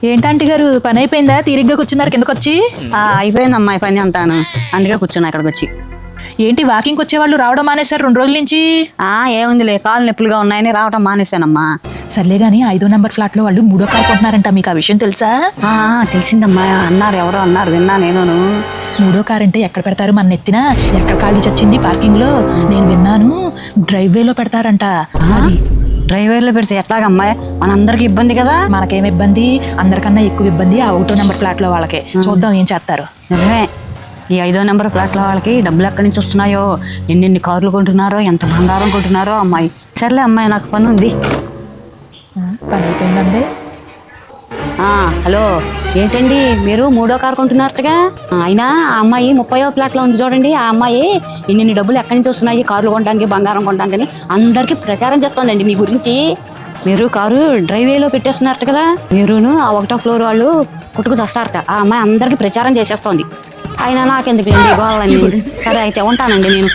ఏంటంటే గారు? పని అయిపోయిందా? తీరిగ్గా కూర్చున్నారు కిందకు వచ్చి? అయిపోయిందమ్మా ఈ పని అంతాను అందుకే కూర్చున్నా ఇక్కడికి వచ్చి ఏంటి వాకింగ్ వచ్చేవాళ్ళు రావడం మానేశారు రెండు రోజుల నుంచి? ఆ ఏముందిలే కాళ్ళు నొప్పులుగా ఉన్నాయని రావటం మానేశానమ్మా. సర్లే గాని ఐదో నెంబర్ ఫ్లాట్లో వాళ్ళు మూడో కారు కొంటున్నారంట మీకు ఆ విషయం తెలుసా? ఆ, తెలిసిందమ్మా అన్నారు ఎవరో అన్నారు విన్నా నేను మూడో కార్ అంటే ఎక్కడ పెడతారు మన నెత్తిన? ఎక్కడ ఖాళీ చచ్చింది పార్కింగ్లో నేను విన్నాను డ్రైవ్ వేలో పెడతారంట అది. డ్రైవర్లో పెడితే ఎట్లాగమ్మా మనందరికి ఇబ్బంది కదా? మనకేం ఇబ్బంది? అందరికన్నా ఎక్కువ ఇబ్బంది ఆ ఒకటో నెంబర్ ఫ్లాట్లో వాళ్ళకే చూద్దాం ఏం చేస్తారు నిజమే. ఈ ఐదో నెంబర్ ఫ్లాట్ల వాళ్ళకి డబ్బులు ఎక్కడి నుంచి వస్తున్నాయో? ఎన్నెన్ని కార్లు కొంటున్నారో? ఎంత బంగారం కొంటున్నారో? అమ్మాయి. సర్లే అమ్మాయి నాకు పని ఉంది పని అయిపోయిందండి హలో. ఏంటండి మీరు మూడో కారు కొంటున్నారటగా? అయినా ఆ అమ్మాయి ముప్పయో ప్లాట్లో ఉంది చూడండి. ఆ అమ్మాయి ఇన్ని డబ్బులు ఎక్కడి నుంచి వస్తున్నాయి? కార్లు కొనడానికి బంగారం కొనడానికి అందరికీ ప్రచారం చేస్తోందండి మీ గురించి. మీరు కారు డ్రైవేలో పెట్టేస్తున్నారట కదా? మీరును ఆ ఒకటో ఫ్లోర్ వాళ్ళు కొట్టుకు వస్తారట ఆ అమ్మాయి అందరికీ ప్రచారం చేసేస్తోంది. అయినా నాకెందుకు గోవాలని సరే అయితే ఉంటానండి నేను.